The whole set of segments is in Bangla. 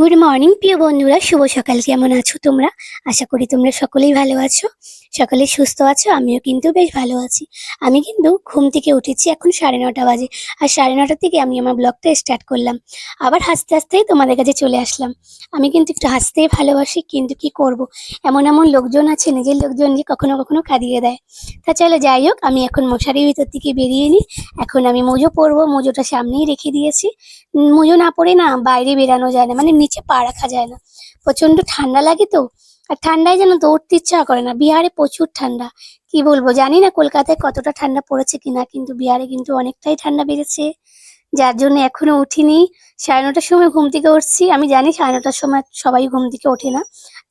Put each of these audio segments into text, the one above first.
গুড মর্নিং প্রিয় বন্ধুরা। শুভ সকাল। কেমন আছো তোমরা? আশা করি তোমরা সকলেই ভালো আছো। সকলে সুস্থ আছো, আমিও কিন্তু বেশ ভালো আছি। আমি কিন্তু ঘুম থেকে উঠেছি এখন সাড়ে নটা বাজে। আর সাড়ে নটা থেকে আমি আমার ব্লগটা স্টার্ট করলাম। আবার হাসতে হাসতেই তোমাদের কাছে চলে আসলাম। আমি কিন্তু একটু হাসতেই ভালোবাসি, কিন্তু কি করব? এমন এমন লোকজন আছে, নিজের লোকজন যে কখনো কখনো কাঁদিয়ে দেয়। তা চলো যাই হোক, আমি এখন মশারির ভিতর থেকে বেরিয়ে নিই এখন আমি মোজো পরবো, মোজোটা সামনেই রেখে দিয়েছি। মুজো না পরে না বাইরে বেরানো যায় না। মানে নিচে পা রাখা যায় না। প্রচণ্ড ঠান্ডা লাগে তো, আর ঠান্ডায় যেন দৌড়তে ইচ্ছা করে না। বিহারে প্রচুর ঠান্ডা। কি বলব, জানি না কলকাতায় কতটা ঠান্ডা পড়েছে কিনা, কিন্তু বিহারে কিন্তু অনেকটাই ঠান্ডা বেড়েছে। যার জন্য এখনও উঠিনি। সাড়ে নটার সময় ঘুম থেকে উঠছি। আমি জানি সাড়ে নটার সময় সবাই ঘুম থেকে ওঠে না।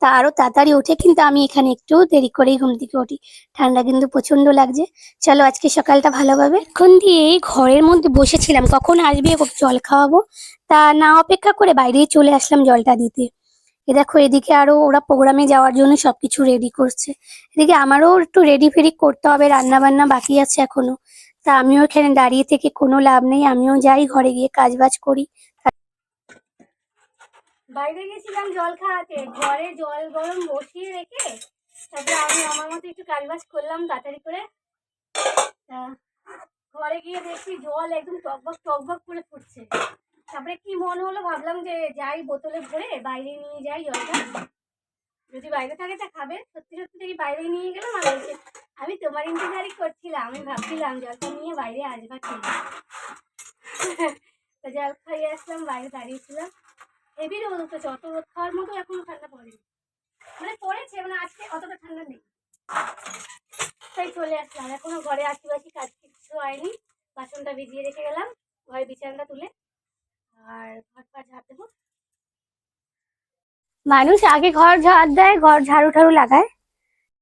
তা আরও তাড়াতাড়ি ওঠে, কিন্তু আমি এখানে একটু দেরি করেই ঘুম থেকে উঠি। ঠান্ডা কিন্তু প্রচণ্ড লাগছে। চলো আজকে সকালটা ভালোভাবে। এখন দিয়ে ঘরের মধ্যে বসেছিলাম, কখন আসবে জল খাওয়াবো? তা না অপেক্ষা করে বাইরেই চলে আসলাম জলটা দিতে। এ দেখো, এদিকে আরও ওরা প্রোগ্রামে যাওয়ার জন্য সবকিছু রেডি করছে। এদিকে আমারও একটু রেডি ফেডি করতে হবে রান্না বান্না বাকি আছে এখনও। তা আমিও এখানে দাঁড়িয়ে থেকে কোনো লাভ নেই, আমিও যাই ঘরে গিয়ে কাজ বাজ করি। বাইরে গেছিলাম জল খাওয়াতে। ঘরে জল গরম বসিয়ে রেখে তারপরে আমি আমার মতো একটু কাজ বাজ করলাম তাড়াতাড়ি করে। ঘরে গিয়ে দেখছি জল একদম টকবক টকবক করে ফুটছে। তারপরে কি মন হলো ভাবলাম যে যাই বোতলে ভরে বাইরে নিয়ে যাই জলটা। যদি বাইরে থাকে তা খাবে। সত্যি সত্যি দেখি বাইরে নিয়ে গেলাম আর বলছে আমি তোমার ইন্তজারই করছিলাম। আমি ভাবছিলাম জলটা নিয়ে বাইরে আসবা ঠিক তো জল খাইয়ে আসলাম, বাইরে দাঁড়িয়েছিলাম হেভি রোদ উঠেছে খাওয়ার মতো এখনও ঠান্ডা পড়েনি। মানে পড়েছে মানে আজকে অতটা ঠান্ডা নেই। তাই চলে আসলাম। এখনও ঘরে আশিবাসি কাজ কিছু হয়নি। বাসনটা ভিজিয়ে রেখে গেলাম, ঘরে বিছানাটা তুলে। আর ঘর পা ঝাড় দেবো। মানুষ আগে ঘর ঝাড় দেয়, ঘর ঝাড়ু ঠাড়ু লাগায়।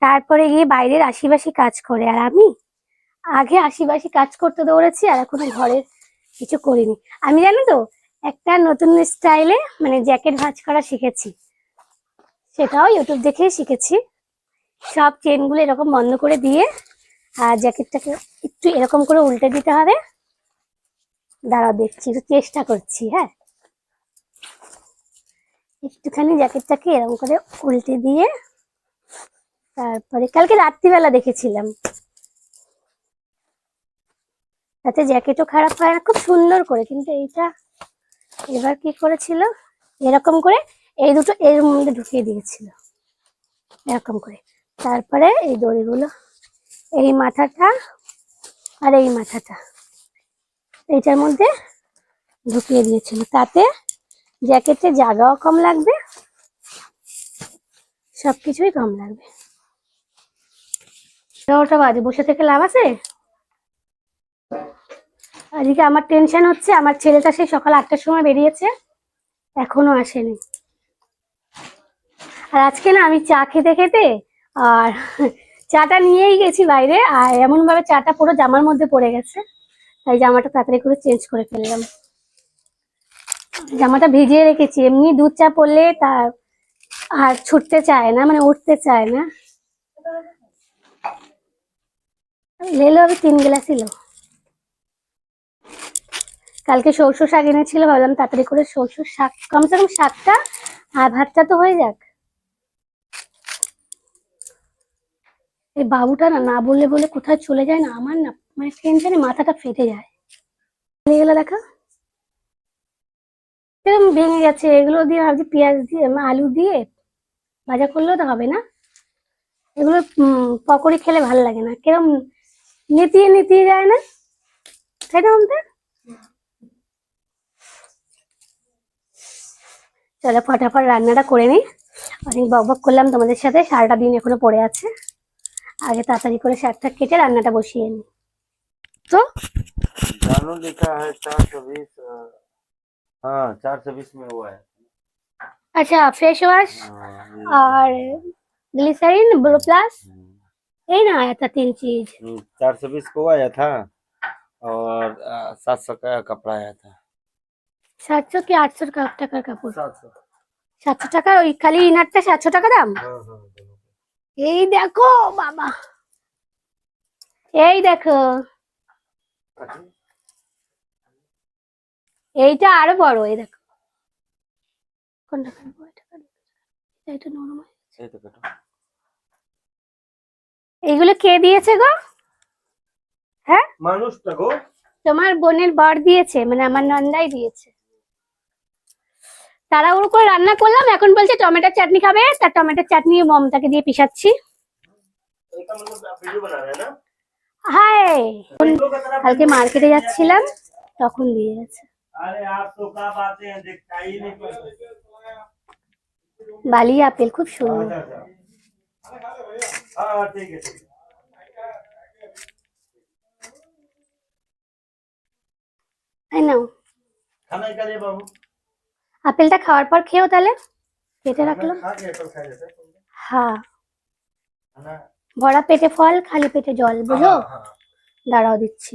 তারপরে গিয়ে বাইরের আশিবাসি কাজ করে। আর আমি আগে আশিবাসি কাজ করতে দৌড়েছি, আর এখনও ঘরের কিছু করিনি। আমি জানো তো একটা নতুন স্টাইলে মানে জ্যাকেট ভাঁজ করা শিখেছি। সেটাও ইউটিউব দেখেই শিখেছি। সব চেনগুলো এরকম বন্ধ করে দিয়ে আর জ্যাকেটটাকে একটু এরকম করে উল্টে দিতে হবে। দাঁড়াও, দেখছি, একটু চেষ্টা করছি হ্যাঁ। একটুখানি জ্যাকেটটাকে এরকম করে উল্টে দিয়ে, তারপরে কালকে রাত্রিবেলা দেখেছিলাম। তাতে জ্যাকেটও খারাপ হয় না, খুব সুন্দর করে, কিন্তু এইটা এবার কি করেছিল? এরকম করে এই দুটো এর মধ্যে ঢুকিয়ে দিয়েছিল। এরকম করে। তারপরে এই দড়িগুলো, এই মাথাটা আর এই মাথাটা, এইটার মধ্যে ঢুকিয়ে দিয়েছিল। তাতে জ্যাকেটে জায়গাও কম লাগবে, সবকিছুই কম লাগবে। এগারোটা বাজে, বসে থেকে লাভ আছে? আজকে আমার টেনশন হচ্ছে, আমার ছেলেটা সেই সকাল আটটার সময় বেরিয়েছে, এখনও আসেনি। আর আজকে না আমি চা খেতে খেতে, আর চাটা নিয়েই গেছি বাইরে, আর এমন ভাবে চাটা পুরো জামার মধ্যে পড়ে গেছে, তাই জামাটা তাড়াতাড়ি করে চেঞ্জ করে ফেললাম। জামাটা ভিজিয়ে রেখেছি, এমনি দুধ চা পড়লে তার আর ছুটতে চায় না মানে উঠতে চায় না। লেলো আমি তিন গ্লাস ছিল কালকে সরষে শাক এনেছিল, ভাবলাম তাড়াতাড়ি করে সরষে শাক, কমসে কম শাকটা আর ভাতটা তো হয়ে যাক। এই বাবুটা না না বললে বলে কোথায় চলে যায় না, আমার না মানে টেনশনে মাথাটা ফেটে যায়। গেলো দেখা। এরকম ভেঙে গেছে, এগুলো দিয়ে ভাবছি পেঁয়াজ দিয়ে আলু দিয়ে ভাজা করলেও তো হবে না। এগুলো পকোড়ি খেলে ভালো লাগে না, কিরম নেতিয়ে নেতিয়ে যায় না, তাই না আমাদের চলো ফটাফট রান্নাটা করে নিই অনেক বক বক করলাম তোমাদের সাথে সারাটা দিন এখনো পড়ে আছে আগে তাড়াতাড়ি করে শাকটা কেটে রান্নাটা বসিয়ে নিই তো जानू लिखा है चार सौ बीस हाँ चार सौ बीस में हुआ है আচ্ছা ফেস ওয়াশ हाँ, ये- और ग्लिसरीन ब्लू प्लस हम्म, यही ना आया था तीन चीज हम्म, चार सौ बीस को आया था और सात सौ का कपड़ा आया था সাতশো কি আটশো টাকার কাপড়? সাতশো। টাকার ওই খালি ইনারটা সাতশো টাকা দাম? হ্যাঁ, হ্যাঁ, হ্যাঁ, এই দেখো বাবা। এই দেখো। এইটা আরও বড় এই দেখো। কোনটা কাটবো? এটা কাটবো। এটা নরম এইগুলো কে দিয়েছে গো? হ্যাঁ? মানুষটা গো। তোমার বোনের বর দিয়েছে মানে আমার নন্দাই দিয়েছে। তারা ওর করে রান্না করলাম, এখন বলছে টমেটোর চাটনি খাবে তার টমেটোর চাটনি মমতাকে দিয়ে পিসাচ্ছি হাই কালকে মার্কেটে যাচ্ছিলাম, তখন দিয়ে গেছে। বালি, আপেল, খুব সুন্দর। I know. How আপেলটা খাওয়ার পর খেও তাহলে কেটে রাখলাম खा के एप्पल खा लेते हैं হ্যাঁ खाना ভরা পেটে ফল খালি পেটে জল বুঝো हाँ, हाँ। দাঁড়াও দিচ্ছি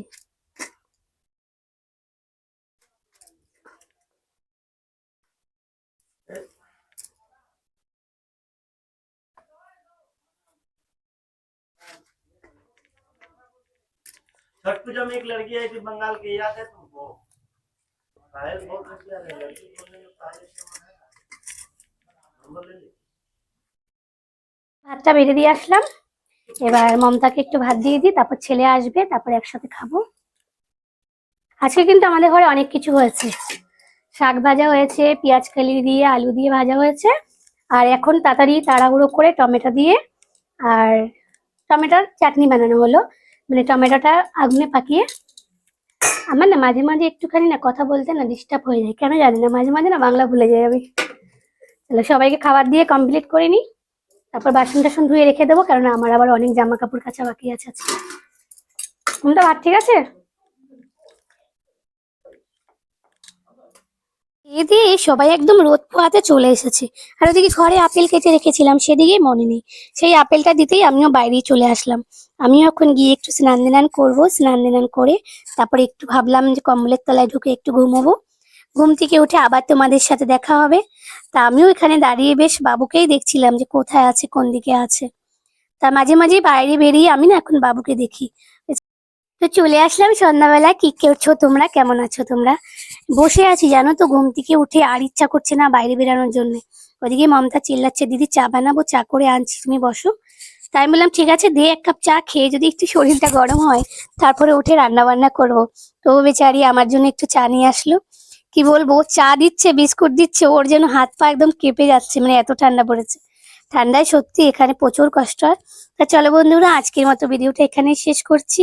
छठ पूजा में एक लड़की आई थी बंगाल की याद है तुमको ভাতটা বেড়ে দিয়ে আসলাম। এবার মমতাকে একটু ভাত দিয়ে দিই, তারপর ছেলে আসবে, তারপর একসাথে খাব। আজকে কিন্তু আমাদের ঘরে অনেক কিছু হয়েছে। শাক ভাজা হয়েছে, পেঁয়াজ কালি দিয়ে, আলু দিয়ে ভাজা হয়েছে। আর এখন তাড়াতাড়ি তাড়াহুড়ো করে টমেটো দিয়ে আর টমেটোর চাটনি বানানো হলো। মানে টমেটোটা আগুনে পাকিয়ে আমার না মাঝে মাঝে একটুখানি না কথা বলতে না ডিস্টার্ব হয়ে যায়। কেন জানি না, মাঝে মাঝে না বাংলা ভুলে যায় আমি। তাহলে সবাইকে খাবার দিয়ে কমপ্লিট করে নিই তারপর বাসন টাসন ধুয়ে রেখে দেবো কারণ আমার আবার অনেক জামা কাপড় কাচা বাকি আছে আজকে। ভাত ঠিক আছে? দিয়ে সবাই একদম রোদ পোহাতে চলে এসেছে। আর ওদিকে ঘরে আপেল কেটে রেখেছিলাম সেদিকে মনে নেই। সেই আপেলটা দিতেই আমিও বাইরেই চলে আসলাম। আমিও এখন গিয়ে একটু স্নান দিনান করব, স্নান দিনান করে তারপরে একটু ভাবলাম যে কম্বলের তলায় ঢুকে একটু ঘুমোবো। ঘুম থেকে উঠে আবার তোমাদের সাথে দেখা হবে। তা আমিও এখানে দাঁড়িয়ে বেশ বাবুকেই দেখছিলাম যে কোথায় আছে, কোন দিকে আছে। তা মাঝে মাঝে বাইরে বেরিয়ে আমি না এখন বাবুকে দেখি। তো চলে আসলাম সন্ধ্যাবেলা। কি করছ তোমরা? কেমন আছো তোমরা? বসে আছি, জানো তো, ঘুম থেকে উঠে আর ইচ্ছা করছে না বাইরে বেরানোর জন্য। ওদিকে মমতা চিল্লাচ্ছে, দিদি, চা বানাবো, চা করে আনছি, তুমি বসো। তাই আমি বললাম, ঠিক আছে, দে এক কাপ চা, খেয়ে যদি একটু শরীরটা গরম হয়, তারপরে উঠে রান্না বান্না করব। তো বেচারি আমার জন্য একটু চা নিয়ে আসলো। কি বলব চা দিচ্ছে, বিস্কুট দিচ্ছে, ওর যেন হাত পা একদম কেঁপে যাচ্ছে মানে এত ঠান্ডা পড়েছে। ঠান্ডায় সত্যি এখানে প্রচুর কষ্ট হয়। তা চলো বন্ধুরা, আজকের মতো ভিডিওটা এখানেই শেষ করছি।